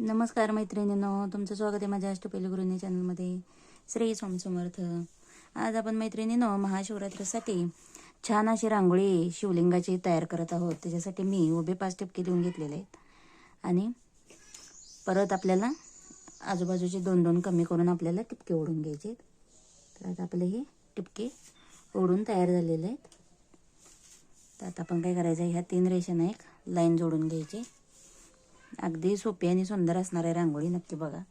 नमस्कार मैत्रिणींनो तुमचं स्वागत आहे माझ्या अष्टपैलू गृहिणी चॅनलमध्ये. श्री स्वामी समर्थ. आज आपण मैत्रिणींनो महाशिवरात्रीसाठी छान अशी रांगोळी शिवलिंगाची तयार करत आहोत. त्याच्यासाठी मी उभे पाच टिपके देऊन घेतलेले आहेत. आणि परत आपल्याला आजूबाजूचे दोन दोन कमी करून आपल्याला टिपके ओढून घ्यायचे आहेत. तर आता आपले हे टिपके ओढून तयार झालेले आहेत. तर आता आपण काय करायचं ह्या तीन रेषांना एक लाईन जोडून घ्यायची. अगदी सोपी आणि सुंदर असणार आहे रांगोळी नक्की बघा.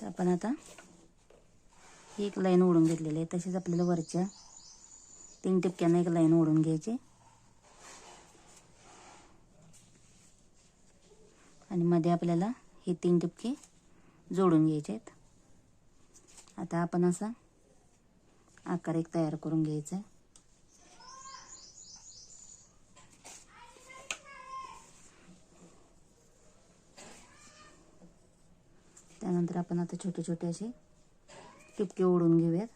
तर आपण आता ही एक लाईन ओढून घेतलेली आहे. तसेच आपल्याला वरच्या तीन टिपक्यांना एक लाईन ओढून घ्यायची. आणि मध्ये आपल्याला हे तीन टिपके जोडून घ्यायचे आहेत. आता आपण असा आकार एक तयार करून घ्यायचा आहे. त्यानंतर आपण आता छोटे छोटे असे टिपके ओढून घेऊयात.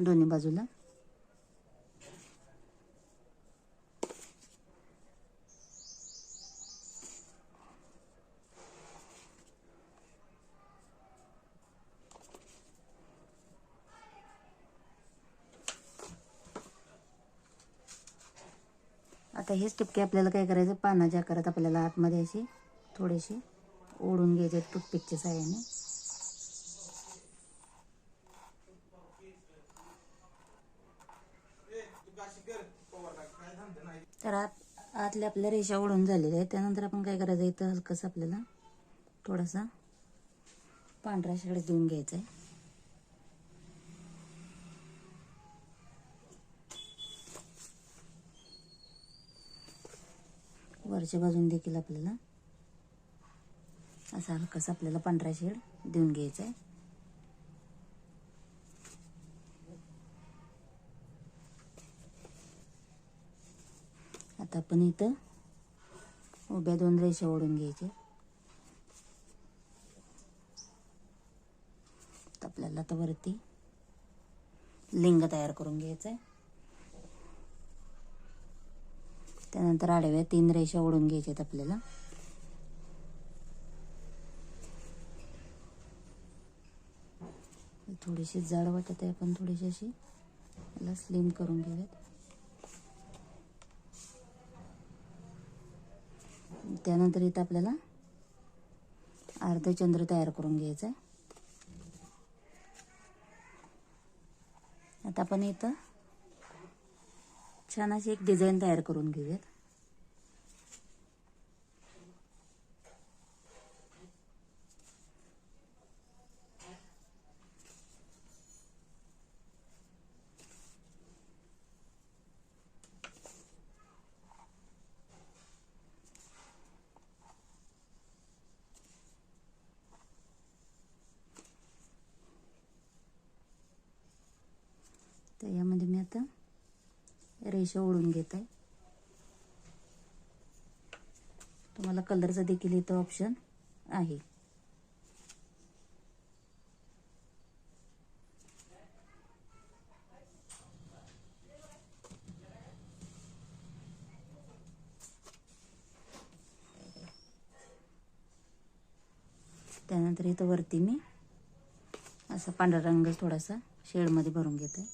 दोन्ही बाजूला. आता हेच टिपके आपल्याला काय करायचं? पानाच्या आकारात आपल्याला आतमध्ये अशी थोडेसे ओढून घ्यायचे टूथपिकच्या साह्याने. तर आत आतल्या आपल्या रेषा ओढून झालेल्या आहेत. त्यानंतर आपण काय करायचं इथं हलकंसं आपल्याला थोडासा पांढरा शेड देऊन घ्यायचा आहे. वरच्या बाजून देखील आपल्याला असा हलकासा आपल्याला पांढरा शेड देऊन घ्यायचा आहे आता आपण इथं उभ्या दोन रेषा ओढून घ्यायचे. आपल्याला आता वरती लिंग तयार करून घ्यायचं आहे त्यानंतर आडव्या तीन रेषा ओढून घ्यायच्या आहेत आपल्याला. थोडीशी जाड वाटत आहे आपण थोडीशी अशी याला स्लिम करून घेऊयात. त्यानंतर इथं आपल्याला अर्धचंद्र तयार करून घ्यायचं आहे आता आपण इथं छान अशी एक डिझाईन तयार करून घेऊयात. तर यामध्ये मी आता रेषा ओढून घेत. आहे तुम्हाला कलरचा देखील इथं ऑप्शन आहे. त्यानंतर इथं वरती मी असा पांढरा रंग थोडासा शेडमध्ये भरून घेते.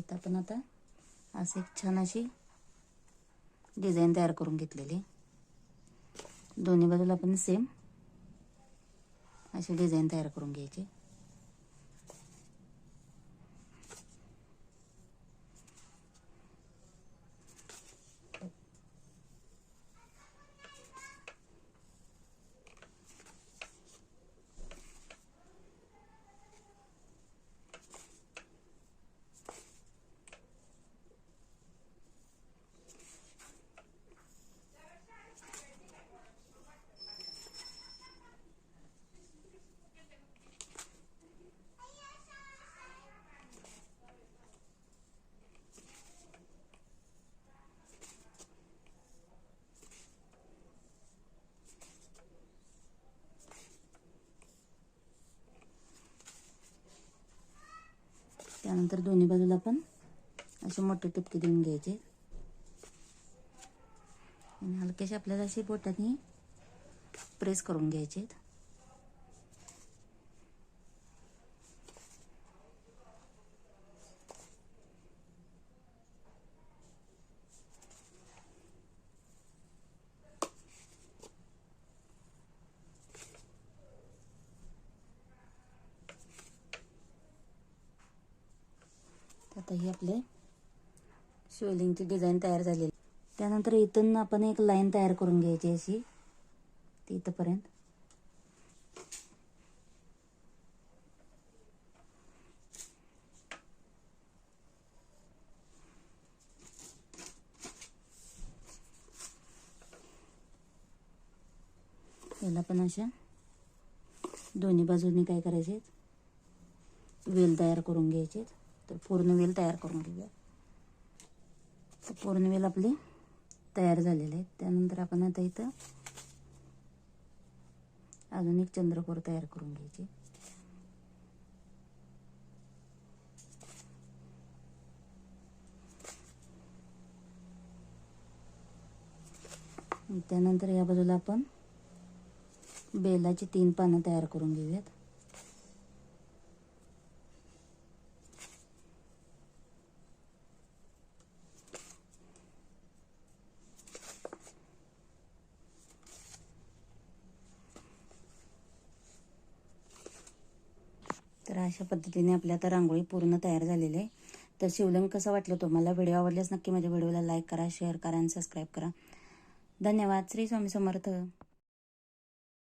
तिथं आपण आता. असं एक छान अशी डिझाईन तयार करून घेतलेली. दोन्ही बाजूला आपण सेम अशी डिझाईन तयार करून घ्यायची. त्यानंतर दोन्ही बाजूला पण असे मोठे टिपके देऊन घ्यायचे. आणि हलक्याशी आपल्याला असे बोटाने प्रेस करून घ्यायचे आता ही आपले शिवलिंगची डिझाईन तयार झालेली. त्यानंतर इथून आपण एक लाईन तयार करून घ्यायची अशी. ती इथंपर्यंत. याला पण अशा दोन्ही बाजूनी काय करायचे वेल तयार करून घ्यायचे तर पूर्णवेल तयार करून घेऊया. तर पूर्णवेल आपली तयार झालेले आहेत. त्यानंतर आपण आता इथं अजून एक चंद्रकोर तयार करून घ्यायची. त्यानंतर या बाजूला आपण बेलाची तीन पानं तयार करून घेऊयात. तर अशा पद्धतीने आपल्या आता रांगोळी पूर्ण तयार झालेली आहे. तर शिवलिंग कसं वाटलं तुम्हाला? व्हिडिओ आवडल्यास नक्की माझ्या व्हिडिओला लाईक करा शेअर करा आणि सबस्क्राईब करा. धन्यवाद. श्री स्वामी समर्थ.